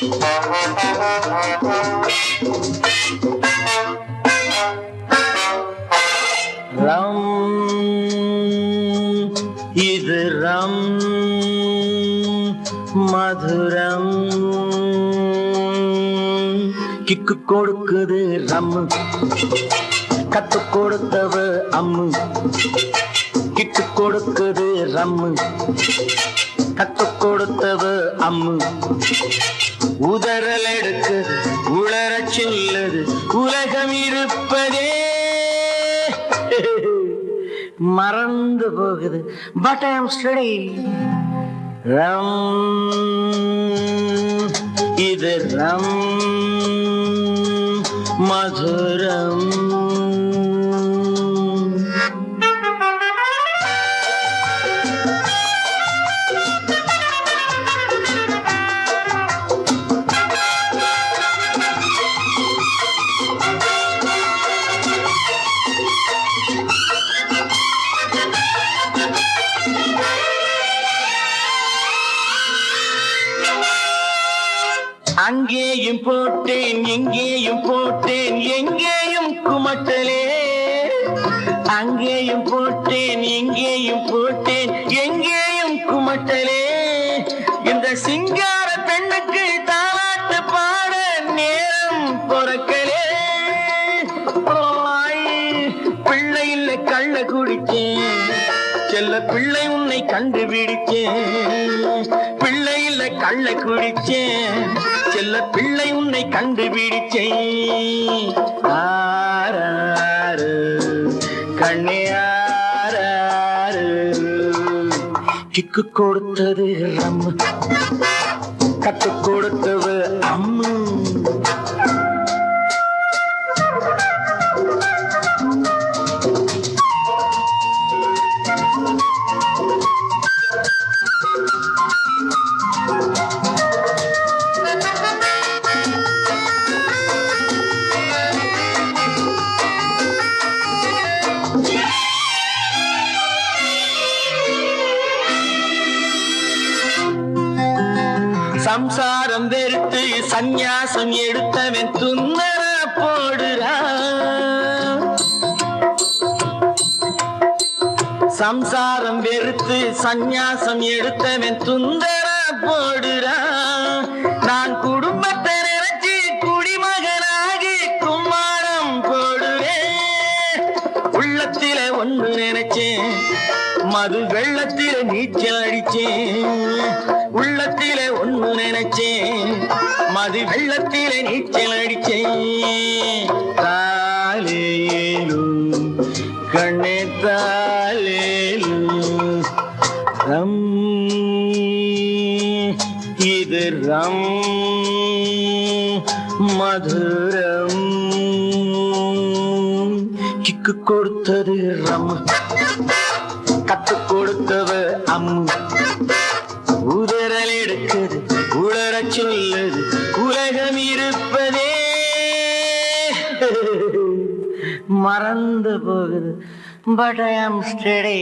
ரம். இது ரம். மதுரம். கிக்கு கொடுக்குது ரம். கத்து கொடுத்தவ அம்மு கிக்கு கொடுக்குது ரம். கத்து கொடுத்தவ அம்மு உதறல் எடுக்குது உளரச் சொல்லுது. உலகம் இருப்பதே. மறந்து போகுது. பட் ஐ எம் ஸ்டடி ரம். இது ரம். மதுரம். அங்கேயும் போட்டேன் எங்கேயும் போட்டேன் எங்கேயும் குமட்டலே. அங்கேயும் போட்டேன் எங்கேயும் போட்டேன் எங்கேயும் குமட்டலே. இந்த சிங்கார பெண்ணுக்கு தாளாட்டு பாட நேரம் பொறக்கலே. பிள்ளை இல்லை கள்ள குடிச்சேன் செல்ல பிள்ளை உன்னை கண்டுபிடிச்சேன் பிள்ளை இல்லை கள்ள குடிச்சேன் செல்ல பிள்ளை உன்னை கண்டுபிடிச்சேன் ஆராரு கண்ணே ஆராரு கிக்கு கொடுத்தது ரம் கத்து கொடுத்தது அம்மு. சம்சாரம் வெறுத்து சந்நியாசம் எடுத்தவன் துந்தர போடுறான் சம்சாரம் வெறுத்து சந்நியாசம் எடுத்தவன் துந்தர போடுறான் நான் குடும்பத்தை நினைச்சு குடிமகனாகி கும்மாரம் போடுவேன். உள்ளத்தில ஒன்று நினைச்சேன் மது வெள்ளத்தில் நீச்சல் அடிச்சேன் உள்ளத்திலே ஒண்ணு நினைச்சேன். மது வெள்ளத்திலே நீச்சல் அடிச்சேன் தாலேலு கண்ணே தாலேலும் ரம் இது ரம் மதுரம். கிக்கு கொடுத்தது ரம். கத்து கொடுத்தவ அம்மு உதறல் எடுக்குது உளர சொல்லது உலகம் இருப்பதே. மறந்து போகுது பட் ஐ ஆம் ஸ்டடி